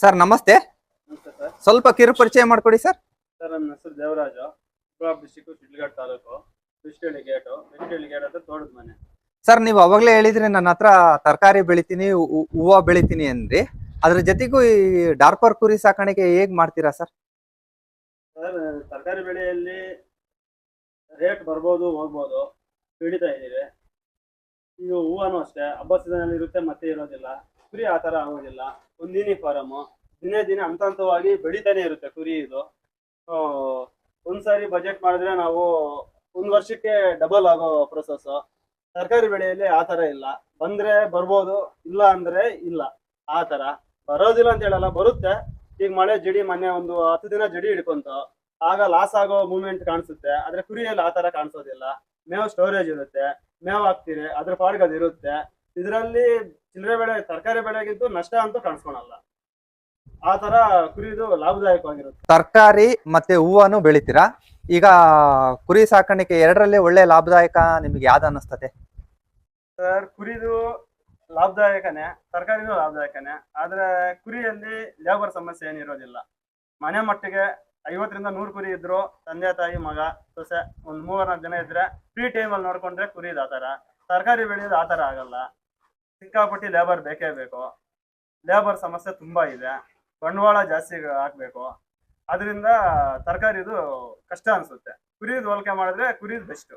Sir ನಮಸ್ತೆ. ನಮಸ್ತೆ sir. ಸ್ವಲ್ಪ ಕಿರು ಪರಿಚಯ ಮಾಡ್ಕೊಡಿ ಸರ್. ಸರ್ ನನ್ನ ಹೆಸರು ದೇವರಾಜ. ಚಿಕ್ಕಬಳ್ಳಾಪುರ ತಾಲೂಕು. ಬಿಸ್ಟಳ್ಳಿ ಗೇಟು ಬಿಸ್ಟಳ್ಳಿ ಗೇಟ್ ಹತ್ರ ತೋಟದ ಮನೆ. ಸರ್ ನೀವು ಅವಾಗಲೇ ಹೇಳಿದ್ರಿ ನನ್ನ ಹತ್ರ ತರಕಾರಿ ಬೆಳಿತೀನಿ ಹೂವು ಹೂವ ಬೆಳಿತೀನಿ ಅಂದ್ರಿ. ಅದ್ರ ಜೊತೆಗೂ ಈ ಡಾರ್ಪರ್ ಕುರಿ ಸಾಕಾಣಿಕೆ ಹೇಗ್ ಮಾಡ್ತೀರಾ ಸರ್? ಸರ್ ತರಕಾರಿ ಬೆಳೆಯಲ್ಲಿ ರೇಟ್ ಬರ್ಬೋದು ಹೋಗ್ಬೋದು. ಹಿಡಿತಾ ಇದ್ದೀವಿ. ಈಗ ಹೂವನು ಅಷ್ಟೇ. ಹಬ್ಬ ಸೀಸನಲ್ಲಿ ಇರುತ್ತೆ ಮತ್ತೆ ಇರೋದಿಲ್ಲ. ಕುರಿ ಆ ಥರ ಆಗೋದಿಲ್ಲ. ಒಂದಿನಿ ಫಾರಮು. ದಿನೇ ದಿನ ಹಂತ ಹಂತವಾಗಿ ಬೆಳಿತಾನೆ ಇರುತ್ತೆ ಕುರಿ ಇದು. ಒಂದ್ಸಾರಿ ಬಜೆಟ್ ಮಾಡಿದ್ರೆ ನಾವು ಒಂದು ವರ್ಷಕ್ಕೆ ಡಬಲ್ ಆಗೋ ಪ್ರೊಸೆಸ್ ತರಕಾರಿ ಬೆಳೆಯಲ್ಲಿ ಆ ಥರ ಇಲ್ಲ. ಬಂದ್ರೆ ಬರ್ಬೋದು, ಇಲ್ಲ ಅಂದ್ರೆ ಇಲ್ಲ. ಆ ಥರ. ಬರೋದಿಲ್ಲ ಅಂತ ಹೇಳಲ್ಲ, ಬರುತ್ತೆ. ಈಗ ಮಳೆ, ಜಡಿ, ಮೊನ್ನೆ ಒಂದು ಹತ್ತು ದಿನ ಜಡಿ ಹಿಡ್ಕೊಂತು. ಆಗ ಲಾಸ್ ಆಗೋ ಮೂಮೆಂಟ್ ಕಾಣಿಸುತ್ತೆ. ಆದ್ರೆ ಕುರಿಯಲ್ಲಿ ಆ ತರ ಕಾಣಿಸೋದಿಲ್ಲ. ಮೇವು ಸ್ಟೋರೇಜ್ ಇರುತ್ತೆ. ಮೇವು ಹಾಕ್ತೀರಿ, ಅದ್ರ ಪಾಡ್ಗೆ ಅದು ಇರುತ್ತೆ ಇದರಲ್ಲಿ ಚಿಲ್ಲರೆ ಬೆಳೆ ತರಕಾರಿ ಬೆಳೆಗಿದ್ದು ನಷ್ಟ ಅಂತೂ ಕಾಣಿಸ್ಕೊಳಲ್ಲ. ಆ ತರ ಕುರಿದು ಲಾಭದಾಯಕವಾಗಿರುತ್ತೆ. ತರಕಾರಿ ಮತ್ತೆ ಹೂವನ್ನು ಬೆಳಿತೀರಾ? ಈಗ ಕುರಿ ಸಾಕಾಣಿಕೆ ಎರಡರಲ್ಲಿ ಒಳ್ಳೆ ಲಾಭದಾಯಕ ನಿಮ್ಗೆ ಯಾವ್ದು ಅನ್ನಿಸ್ತದೆ? ಸರ್ ಕುರಿದು ಲಾಭದಾಯಕನೇ ತರಕಾರಿನೂ ಲಾಭದಾಯಕನೇ ಆದ್ರೆ ಕುರಿಯಲ್ಲಿ ಲೇಬರ್ ಸಮಸ್ಯೆ ಏನಿರೋದಿಲ್ಲ ಮನೆ ಮಟ್ಟಿಗೆ ಐವತ್ತರಿಂದ ನೂರು ಕುರಿ ಇದ್ರು ತಂದೆ ತಾಯಿ ಮಗ ಸೊಸೆ ಒಂದ್ ಮೂವರ್ನಾಲ್ಕು ಜನ ಇದ್ರೆ ಫ್ರೀ ಟೈಮಲ್ಲಿ ನೋಡ್ಕೊಂಡ್ರೆ ಕುರಿದು ಆತರ ತರಕಾರಿ ಬೆಳೆಯೋದು ಆತರ ಆಗಲ್ಲ. ಸಿಕ್ಕಾಪಟ್ಟಿ ಲೇಬರ್ ಬೇಕೇ ಬೇಕು. ಲೇಬರ್ ಸಮಸ್ಯೆ ತುಂಬಾ ಇದೆ. ಬಂಡವಾಳ ಜಾಸ್ತಿ ಹಾಕ್ಬೇಕು. ಅದರಿಂದ ತರಕಾರಿದು ಕಷ್ಟ ಅನ್ಸುತ್ತೆ. ಕುರಿದು ಹೋಲಿಕೆ ಮಾಡಿದ್ರೆ ಕುರಿದು ಬೆಸ್ಟ್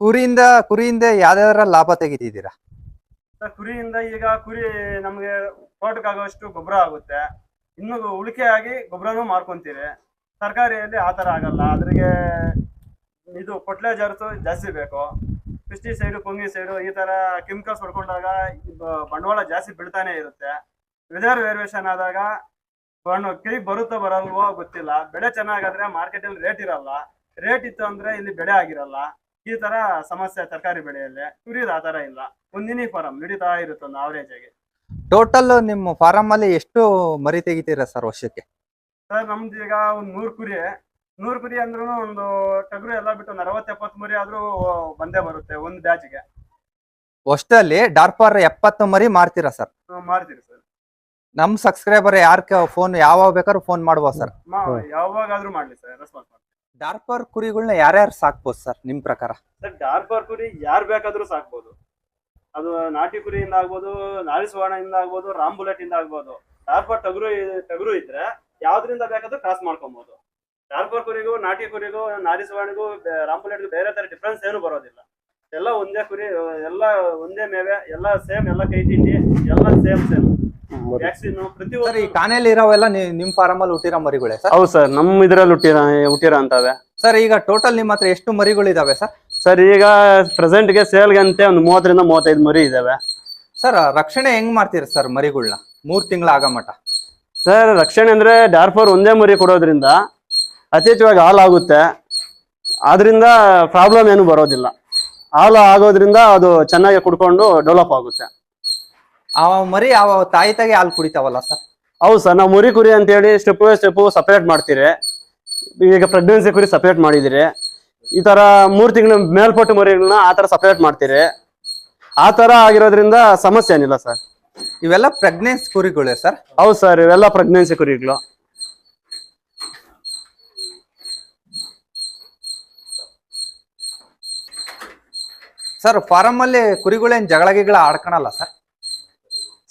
ಕುರಿಯಿಂದ ಕುರಿಯಿಂದ ಯಾವ್ದಾರ ಲಾಭ ತೆಗಿತಿದ್ದೀರಾ? ಸರ್, ಕುರಿಯಿಂದ ಈಗ ಕುರಿ ನಮಗೆ ತೋಟಕ್ಕಾಗುವಷ್ಟು ಗೊಬ್ಬರ ಆಗುತ್ತೆ. ಇನ್ನು ಉಳಿಕೆ ಆಗಿ ಗೊಬ್ಬರನೂ ಮಾರ್ಕೊಂತೀರಿ. ತರಕಾರಿಯಲ್ಲಿ ಆ ಥರ ಆಗಲ್ಲ. ಅದ್ರಿಗೆ ಇದು ಫರ್ಟಿಲೈಸರ್ಸ್ ಜಾಸ್ತಿ ಬೇಕು. ಪೆಸ್ಟಿಸೈಡು ಫಂಗಿಸೈಡು ಈ ತರ ಕೆಮಿಕಲ್ಸ್ ಹೊಡ್ಕೊಂಡಾಗ ಬಂಡವಾಳ ಜಾಸ್ತಿ ಬೀಳ್ತಾನೆ ಇರುತ್ತೆ. ವೆದರ್ ವೇರಿಯೇಷನ್ ಆದಾಗ ಬಣ್ಣ ಕೈ ಬರುತ್ತೋ ಬರಲ್ವೋ ಗೊತ್ತಿಲ್ಲ. ಬೆಳೆ ಚೆನ್ನಾಗಾದ್ರೆ ಮಾರ್ಕೆಟ್ ಅಲ್ಲಿ ರೇಟ್ ಇರಲ್ಲ. ರೇಟ್ ಇತ್ತು ಅಂದ್ರೆ ಇಲ್ಲಿ ಬೆಳೆ ಆಗಿರಲ್ಲ. ಈ ತರ ಸಮಸ್ಯೆ ತರಕಾರಿ ಬೆಳೆಯಲ್ಲಿ. ಕುರಿದ ಆ ತರ ಇಲ್ಲ. ಒಂದಿನಿ ಫಾರಂ ನಡೀತಾ ಇರುತ್ತೆ ಒಂದು ಆವರೇಜ್ ಆಗಿ. ಟೋಟಲ್ ನಿಮ್ಮ ಫಾರಂ ಅಲ್ಲಿ ಎಷ್ಟು ಮರಿ ತೆಗಿತೀರಾ ಸರ್ ವರ್ಷಕ್ಕೆ? ಸರ್ ನಮ್ದು ಈಗ ಒಂದ್ ನೂರ್ ಕುರಿ. ನೂರ್ ಕುರಿ ಅಂದ್ರೂ ಒಂದು ಟಗರು ಎಲ್ಲ ಬಿಟ್ಟು ಒಂದು ಅರವತ್ತು ಎಪ್ಪತ್ತು ಮರಿ ಆದ್ರೂ ಬಂದೇ ಬರುತ್ತೆ ಒಂದು ಬ್ಯಾಚ್ಗೆ. ಅಷ್ಟಲ್ಲಿ ಡಾರ್ಪರ್ ಎಪ್ಪತ್ತು ಮರಿ ಮಾರ್ತೀರಾ ಸರ್? ಮಾಡ್ತೀರಿ ಸರ್. ನಮ್ ಸಬ್ಸ್ಕ್ರೈಬರ್ ಯಾರ ಫೋನ್ ಯಾವಾಗ ಬೇಕಾದ್ರೂ ಫೋನ್ ಮಾಡ್ಬೋದು ಸರ್? ಯಾವಾಗಾದ್ರೂ ಮಾಡ್ಲಿ ಸರ್ ರೆಸ್ಪಾನ್ಸ್ ಮಾಡಿ ಡಾರ್ಪರ್ ಕುರಿಗಳನ್ನ ಯಾರ್ಯಾರು ಸಾಕ್ಬೋದು ಸರ್ ನಿಮ್ ಪ್ರಕಾರ? ಸರ್ ಡಾರ್ಪರ್ ಕುರಿ ಯಾರು ಬೇಕಾದ್ರೂ ಸಾಕ್ಬೋದು. ಅದು ನಾಟಿ ಕುರಿಯಿಂದ ಆಗ್ಬೋದು ನಾರಿ ಸುವರ್ಣದಿಂದ ಆಗ್ಬೋದು ರಾಮ್ ಬುಲೆಟ್ ಇಂದ ಆಗ್ಬೋದು. ಡಾರ್ಪರ್ ಟಗರು ಟಗರು ಇದ್ರೆ ಯಾವ್ದ್ರಿಂದ ಬೇಕಾದ್ರೂ ಕ್ರಾಸ್ ಮಾಡ್ಕೊಬಹುದು ಡಾರ್ಪರ್ ಕುರಿಗೂ ನಾಟಿ ಕುರಿಗೂ ನಾರಿಸವಾಣಿಗೂ ಬುಲೆಟ್ಗೂ ಬೇರೆ ತರ ಡಿಫ್ರೆನ್ಸ್ ಏನು ಬರೋದಿಲ್ಲ. ಎಲ್ಲ ಒಂದೇ ಕುರಿ ಎಲ್ಲ ಒಂದೇ ಮೇವೆ ಎಲ್ಲ ಸೇಮ್ ಎಲ್ಲ ಕೈ ತಿಂಡಿ ಎಲ್ಲ ಸೇಮ್ ಸೇಮ್ ವ್ಯಾಕ್ಸಿನ್ ಸರ್ ಈ ಕಾನೆಯಲ್ಲಿ ಇರೋವೆಲ್ಲ ನಿಮ್ಮ ನಿಮ್ ಫಾರಂ ಅಲ್ಲಿ ಹುಟ್ಟಿರೋ ಮರಿಗಳೇ ಸರ್? ಹೌದು ಸರ್ ನಮ್ಮ ಇದ್ರಲ್ಲಿ ಹುಟ್ಟಿರ ಹುಟ್ಟಿರ ಅಂತವೆ. ಸರ್ ಈಗ ಟೋಟಲ್ ನಿಮ್ಮ ಹತ್ರ ಎಷ್ಟು ಮರಿಗಳಿದಾವೆ ಸರ್? ಸರ್ ಈಗ ಪ್ರೆಸೆಂಟ್ಗೆ ಸೇಲ್ಗೆ ಅಂತೆ ಒಂದು ಮೂವತ್ತರಿಂದ ಮೂವತ್ತೈದು ಮರಿ ಇದಾವೆ. ಸರ್ ರಕ್ಷಣೆ ಹೆಂಗ್ ಮಾಡ್ತೀರಾ ಸರ್ ಮರಿಗಳನ್ನ ಮೂರ್ ತಿಂಗಳ ಆಗ ಮಟ. ಸರ್ ರಕ್ಷಣೆ ಅಂದ್ರೆ ಡಾರ್ಫೋರ್ ಒಂದೇ ಮರಿ ಕೊಡೋದ್ರಿಂದ ಯಥೇಚ್ಛವಾಗಿ ಹಾಲಾಗುತ್ತೆ ಆದ್ರಿಂದ ಪ್ರಾಬ್ಲಮ್ ಏನು ಬರೋದಿಲ್ಲ. ಹಾಲು ಆಗೋದ್ರಿಂದ ಅದು ಚೆನ್ನಾಗಿ ಕುಡ್ಕೊಂಡು ಡೆವಲಪ್ ಆಗುತ್ತೆ. ಆ ಮರಿ ಆ ತಾಯಿ ತಾಯಿ ಹಾಲು ಕುಡಿತಾವಲ್ಲ ಸರ್ ಹೌದು ಸರ್ ನಾವು ಮುರಿ ಕುರಿ ಅಂತೇಳಿ ಸ್ಟೆಪ್ ಬೈ ಸ್ಟೆಪ್ ಸಪ್ರೇಟ್ ಮಾಡ್ತೀರಿ. ಈಗ ಪ್ರೆಗ್ನೆನ್ಸಿ ಕುರಿ ಸಪ್ರೇಟ್ ಮಾಡಿದಿರಿ. ಈ ತರ ಮೂರು ತಿಂಗಳ ಮೇಲ್ಪಟ್ಟು ಮರಿಗಳನ್ನ ಆ ತರ ಸಪ್ರೇಟ್ ಮಾಡ್ತೀರಿ. ಆ ತರ ಆಗಿರೋದ್ರಿಂದ ಸಮಸ್ಯೆ ಏನಿಲ್ಲ ಸರ್ ಇವೆಲ್ಲ ಪ್ರೆಗ್ನೆನ್ಸಿ ಕುರಿಗಳೇ ಸರ್ ಹೌದು ಸರ್ ಇವೆಲ್ಲ ಪ್ರೆಗ್ನೆನ್ಸಿ ಕುರಿಗಳು. ಸರ್ ಫಾರಂ ಅಲ್ಲಿ ಕುರಿಗಳೇನ್ ಜಗಳ ಗಿಗಳ ಆಡ್ಕೊಳಲ್ಲ ಸರ್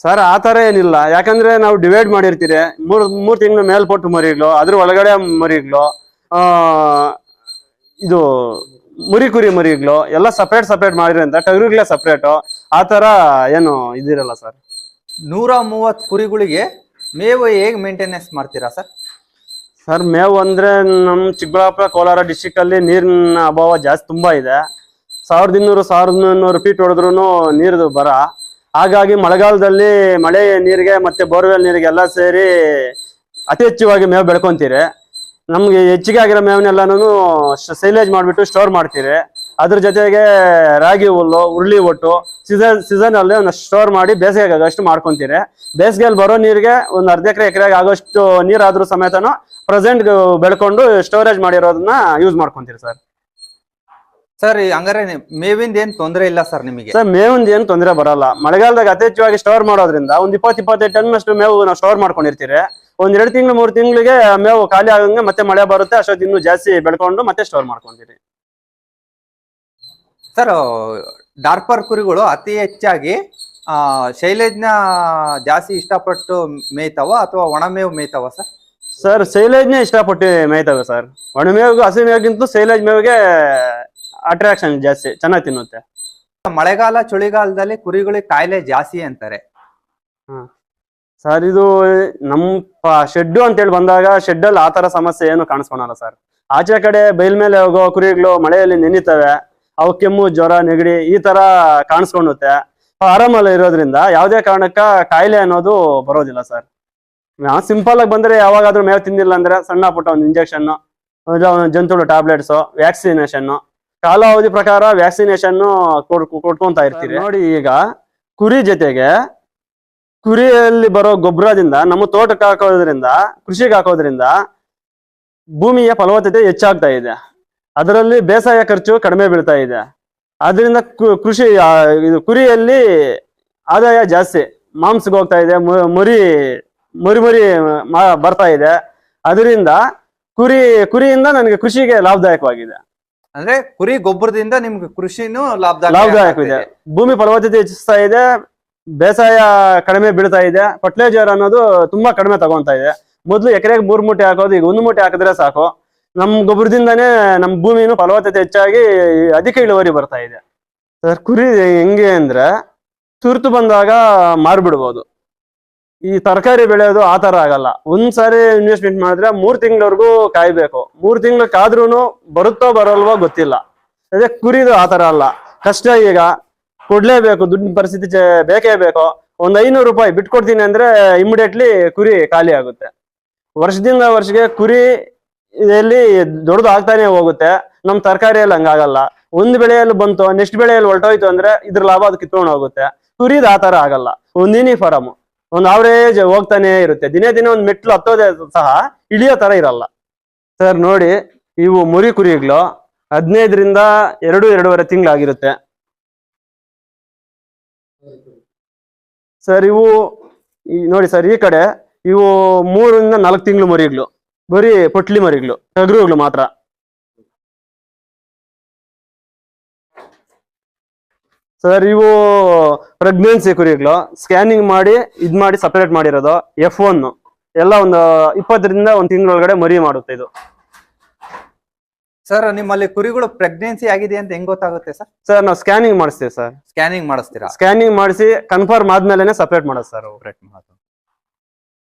ಸರ್ ಆ ತರ ಏನಿಲ್ಲ. ಯಾಕಂದ್ರೆ ನಾವು ಡಿವೈಡ್ ಮಾಡಿರ್ತೀರಿ. ಮೂರ್ ಮೂರ್ ತಿಂಗಳ ಮೇಲ್ಪಟ್ಟು ಮರಿಗಳು ಅದ್ರ ಒಳಗಡೆ ಮರಿಗಳು ಆ ಇದು ಮುರಿ ಕುರಿ ಮರಿಗಳು ಎಲ್ಲ ಸಪ್ರೇಟ್ ಸಪ್ರೇಟ್ ಮಾಡಿರೋದ್ರಿಂದ ಟಗರುಗಳೇ ಸಪ್ರೇಟು ಆ ಥರ ಏನು ಇದಿರಲ್ಲ ಸರ್ ನೂರ ಮೂವತ್ ಕುರಿಗಳಿಗೆ ಮೇವು ಹೇಗೆ ಮೇಂಟೆನೆನ್ಸ್ ಮಾಡ್ತೀರಾ ಸರ್ ಸರ್ ಮೇವು ಅಂದ್ರೆ ನಮ್ಮ ಚಿಕ್ಕಬಳ್ಳಾಪುರ ಕೋಲಾರ ಡಿಸ್ಟಿಕ್ ಅಲ್ಲಿ ನೀರಿನ ಅಭಾವ ಜಾಸ್ತಿ ತುಂಬಾ ಇದೆ. ಸಾವಿರದ ಇನ್ನೂರು ಸಾವಿರದ ಇನ್ನೂರು ಫೀಟ್ ಹೊಡೆದ್ರು ನೀರು ಬರ. ಹಾಗಾಗಿ ಮಳೆಗಾಲದಲ್ಲಿ ಮಳೆ ನೀರಿಗೆ ಮತ್ತೆ ಬೋರ್ವೆಲ್ ನೀರಿಗೆ ಎಲ್ಲ ಸೇರಿ ಅತಿ ಹೆಚ್ಚುವಾಗಿ ಮೇವು ಬೆಳ್ಕೊಂತೀರಿ. ನಮ್ಗೆ ಹೆಚ್ಚಿಗೆ ಆಗಿರೋ ಮೇವನ್ನೆಲ್ಲನೂ ಸೈಲೇಜ್ ಮಾಡಿಬಿಟ್ಟು ಸ್ಟೋರ್ ಮಾಡ್ತೀರಿ. ಅದ್ರ ಜೊತೆಗೆ ರಾಗಿ ಹುಲ್ಲು ಉರುಳಿ ಒಟ್ಟು ಸೀಸನ್ ಸೀಸನ್ ಅಲ್ಲಿ ಸ್ಟೋರ್ ಮಾಡಿ ಬೇಸಿಗೆಗೆ ಆಗೋಷ್ಟು ಮಾಡ್ಕೊಂತೀರಿ. ಬೇಸಿಗೆಯಲ್ಲಿ ಬರೋ ನೀರಿಗೆ ಒಂದು ಅರ್ಧ ಎಕರೆ, ಎಕರೆಗೆ ಆಗೋಷ್ಟು ನೀರಾದ್ರೂ ಸಮೇತನೂ ಪ್ರೆಸೆಂಟ್ ಬೆಳ್ಕೊಂಡು ಸ್ಟೋರೇಜ್ ಮಾಡಿರೋದನ್ನ ಯೂಸ್ ಮಾಡ್ಕೊಂತೀರಿ ಸರ್. ಸರ್ ಹಂಗಾರೆ ಮೇವಿಂದ ಏನ್ ತೊಂದರೆ ಇಲ್ಲ ಸರ್ ನಿಮಗೆ? ಸರ್ ಮೇವಿಂದ ಏನು ತೊಂದರೆ ಬರಲ್ಲ. ಮಳೆಗಾಲದಾಗ ಅಥೇಚ್ಛವಾಗಿ ಸ್ಟೋರ್ ಮಾಡೋದ್ರಿಂದ ಒಂದ್ ಇಪ್ಪತ್ ಇಪ್ಪತ್ತೈದು ಟನ್ ಅಷ್ಟು ಮೇವು ನಾವು ಸ್ಟೋರ್ ಮಾಡ್ಕೊಂಡಿರ್ತೀರಿ. ಒಂದ್ ಎರಡು ತಿಂಗಳು ಮೂರು ತಿಂಗಳಿಗೆ ಮೇವು ಖಾಲಿ ಆಗಂಗೆ ಮತ್ತೆ ಮಳೆ ಬರುತ್ತೆ ಅಷ್ಟೊತ್ತು ಇನ್ನೂ ಜಾಸ್ತಿ ಬೆಳ್ಕೊಂಡು ಮತ್ತೆ ಸ್ಟೋರ್ ಮಾಡ್ಕೊಂತೀರಿ ಸರ್ ಡಾರ್ಪರ್ ಕುರಿಗಳು ಅತಿ ಹೆಚ್ಚಾಗಿ ಆ ಶೈಲೇಜ್ನ ಜಾಸ್ತಿ ಇಷ್ಟಪಟ್ಟು ಮೇಯ್ತಾವ ಅಥವಾ ಒಣಮೇವು ಮೇಯ್ತಾವ ಸರ್ ಸರ್ ಶೈಲೇಜ್ನೇ ಇಷ್ಟಪಟ್ಟು ಮೇಯ್ತವೆ ಸರ್ ಒಣ ಮೇವಿಗೂ ಹಸಿ ಮೇವಿಗಿಂತ ಶೈಲೇಜ್ ಮೇವಿಗೆ ಅಟ್ರಾಕ್ಷನ್ ಜಾಸ್ತಿ ಚೆನ್ನಾಗಿ ತಿನ್ನುತ್ತೆ. ಮಳೆಗಾಲ ಚಳಿಗಾಲದಲ್ಲಿ ಕುರಿಗಳಿಗೆ ಕಾಯಿಲೆ ಜಾಸ್ತಿ ಅಂತಾರೆ. ಸರ್ ಇದು ನಮ್ಮ ಶೆಡ್ ಅಂತೇಳಿ ಬಂದಾಗ ಶೆಡ್ ಅಲ್ಲಿ ಆ ತರ ಸಮಸ್ಯೆ ಏನು ಕಾಣಿಸ್ಕೊಳಲ್ಲ ಸರ್. ಆಚೆ ಕಡೆ ಬೈಲ್ ಮೇಲೆ ಹೋಗೋ ಕುರಿಗಳು ಮಳೆಯಲ್ಲಿ ನೆನಿತವೆ ಅವು ಕೆಮ್ಮು ಜ್ವರ ನೆಗಡಿ ಈ ತರ ಕಾಣಿಸ್ಕೊಂಡುತ್ತೆ ಆರಾಮಲ್ಲಿ ಇರೋದ್ರಿಂದ ಯಾವುದೇ ಕಾರಣಕ್ಕ ಕಾಯಿಲೆ ಅನ್ನೋದು ಬರೋದಿಲ್ಲ ಸರ್. ನಾವು ಸಿಂಪಲ್ ಆಗಿ ಬಂದ್ರೆ ಯಾವಾಗಾದ್ರೂ ಮೇವು ತಿಂದಿಲ್ಲ ಅಂದ್ರೆ ಸಣ್ಣ ಪುಟ್ಟ ಒಂದು ಇಂಜೆಕ್ಷನ್ ಜಂತುಳು ಟ್ಯಾಬ್ಲೆಟ್ಸ್ ವ್ಯಾಕ್ಸಿನೇಷನ್ ಕಾಲಾವಧಿ ಪ್ರಕಾರ ವ್ಯಾಕ್ಸಿನೇಷನ್ ಕೊಟ್ಕೊಂತ ಇರ್ತೀರಿ. ನೋಡಿ ಈಗ ಕುರಿ ಜೊತೆಗೆ ಕುರಿಯಲ್ಲಿ ಬರೋ ಗೊಬ್ಬರದಿಂದ ನಮ್ಮ ತೋಟಕ್ಕೆ ಹಾಕೋದ್ರಿಂದ ಕೃಷಿಗೆ ಹಾಕೋದ್ರಿಂದ ಭೂಮಿಯ ಫಲವತ್ತತೆ ಹೆಚ್ಚಾಗ್ತಾ ಇದೆ. ಅದರಲ್ಲಿ ಬೇಸಾಯ ಖರ್ಚು ಕಡಿಮೆ ಬೀಳ್ತಾ ಇದೆ. ಅದರಿಂದ ಕೃಷಿ ಇದು ಕುರಿಯಲ್ಲಿ ಆದಾಯ ಜಾಸ್ತಿ. ಮಾಂಸಕ್ಕೆ ಹೋಗ್ತಾ ಇದೆ ಮರಿ ಮರಿ ಮರಿ ಬರ್ತಾ ಇದೆ. ಅದರಿಂದ ಕುರಿ ಕುರಿಯಿಂದ ನನಗೆ ಕೃಷಿಗೆ ಲಾಭದಾಯಕವಾಗಿದೆ. ಅಂದ್ರೆ ಕುರಿ ಗೊಬ್ಬರದಿಂದ ನಿಮ್ಗೆ ಕೃಷಿನೂ ಲಾಭದಾಯಕ ಇದೆ ಭೂಮಿ ಫಲವತ್ತತೆ ಹೆಚ್ಚಿಸ್ತಾ ಇದೆ ಬೇಸಾಯ ಕಡಿಮೆ ಬೀಳ್ತಾ ಇದೆ ಫರ್ಟಿಲೈಸರ್ ಅನ್ನೋದು ತುಂಬಾ ಕಡಿಮೆ ತಗೊಂತಾ ಇದೆ. ಮೊದ್ಲು ಎಕರೆಗೆ ಮೂರ್ ಮೂಟೆ ಹಾಕೋದು ಈಗ ಒಂದು ಮೂಟೆ ಹಾಕಿದ್ರೆ ಸಾಕು. ನಮ್ ಗೊಬ್ಬರದಿಂದಾನೇ ನಮ್ ಭೂಮಿನು ಫಲವತ್ತತೆ ಹೆಚ್ಚಾಗಿ ಅಧಿಕ ಇಳುವರಿ ಬರ್ತಾ ಇದೆ. ಸರ್ ಕುರಿ ಹೆಂಗೆ ಅಂದ್ರೆ ತುರ್ತು ಬಂದಾಗ ಮಾರ್ಬಿಡ್ಬೋದು. ಈ ತರಕಾರಿ ಬೆಳೆಯೋದು ಆ ತರ ಆಗಲ್ಲ. ಒಂದ್ಸಾರಿ ಇನ್ವೆಸ್ಟ್ಮೆಂಟ್ ಮಾಡಿದ್ರೆ ಮೂರ್ ತಿಂಗಳವರೆಗೂ ಕಾಯ್ಬೇಕು. ಮೂರ್ ತಿಂಗಳು ಕಾದ್ರೂ ಬರುತ್ತೋ ಬರಲ್ವೋ ಗೊತ್ತಿಲ್ಲ. ಅದೇ ಕುರಿದು ಆ ತರ ಅಲ್ಲ. ಕಷ್ಟ ಈಗ. ಕೊಡ್ಲೇಬೇಕು, ದುಡ್ಡಿನ ಪರಿಸ್ಥಿತಿ ಬೇಕೇ ಬೇಕು. ಒಂದ್ ಐನೂರು ರೂಪಾಯಿ ಬಿಟ್ಕೊಡ್ತೀನಿ ಅಂದ್ರೆ ಇಮಿಡಿಯೇಟ್ಲಿ ಕುರಿ ಖಾಲಿ ಆಗುತ್ತೆ. ವರ್ಷದಿಂದ ವರ್ಷಕ್ಕೆ ಕುರಿ ಇದರಲ್ಲಿ ದೊಡ್ಡದು ಆಗ್ತಾನೆ ಹೋಗುತ್ತೆ. ನಮ್ ತರಕಾರಿಯಲ್ಲಿ ಹಂಗಾಗಲ್ಲ. ಒಂದ್ ಬೆಳೆಯಲ್ಲಿ ಬಂತು ನೆಕ್ಸ್ಟ್ ಬೆಳೆಯಲ್ಲಿ ಹೊರಟೋಯ್ತು ಅಂದ್ರೆ ಇದ್ರ ಲಾಭ ಅದು ಕಿತ್ಕೊಂಡು ಹೋಗುತ್ತೆ. ಕುರಿದ್ ಆ ತರ ಆಗಲ್ಲ. ಒಂದಿನಿ ಯೂನಿಫಾರಮ್ ಒಂದ್ ಅವರೇಜ್ ಹೋಗ್ತಾನೆ ಇರುತ್ತೆ. ದಿನೇ ದಿನೇ ಒಂದು ಮೆಟ್ಲು ಹತ್ತೋದೇ ಸಹ ಇಳಿಯೋ ತರ ಇರಲ್ಲ. ಸರ್ ನೋಡಿ, ಇವು ಮುರಿ ಕುರಿಗಳು ಹದಿನೈದರಿಂದ ಎರಡು ಎರಡೂವರೆ ತಿಂಗಳಾಗಿರುತ್ತೆ. ಸರ್ ಇವು ನೋಡಿ ಸರ್ ಈ ಕಡೆ ಇವು ಮೂರರಿಂದ ನಾಲ್ಕು ತಿಂಗಳು ಮರಿಗಳು. ಬರೀ ಪೊಟ್ಲಿ ಮರಿಗಳು, ಟಗರುಗಳು ಮಾತ್ರ. ಸರ್ ಇವು ಪ್ರೆಗ್ನೆನ್ಸಿ ಕುರಿಗಳು. ಸ್ಕ್ಯಾನಿಂಗ್ ಮಾಡಿ ಇದ್ ಮಾಡಿ ಸಪರೇಟ್ ಮಾಡಿರೋದು. ಎಫ್ ಒನ್ ಎಲ್ಲ ಒಂದು ಇಪ್ಪತ್ತರಿಂದ ಒಂದು ತಿಂಗಳೊಳಗಡೆ ಮರಿ ಮಾಡುತ್ತೆ ಇದು. ಸರ್ ನಿಮ್ಮಲ್ಲಿ ಕುರಿಗಳು ಪ್ರೆಗ್ನೆನ್ಸಿ ಆಗಿದೆ ಅಂತ ಹೆಂಗ್ ಗೊತ್ತಾಗುತ್ತೆ ಸರ್ ಸರ್ ನಾವು ಸ್ಕ್ಯಾನಿಂಗ್ ಮಾಡಿಸ್ತೀವಿ ಸರ್ ಸ್ಕ್ಯಾನಿಂಗ್ ಮಾಡಿಸ್ತೀರಾ? ಸ್ಕ್ಯಾನಿಂಗ್ ಮಾಡಿಸಿ ಕನ್ಫರ್ಮ್ ಆದ್ಮೇಲೆ ಸಪರೇಟ್ ಮಾಡೋದು ಸರ್ ಸಪರೇಟ್ ಮಾಡೋದು.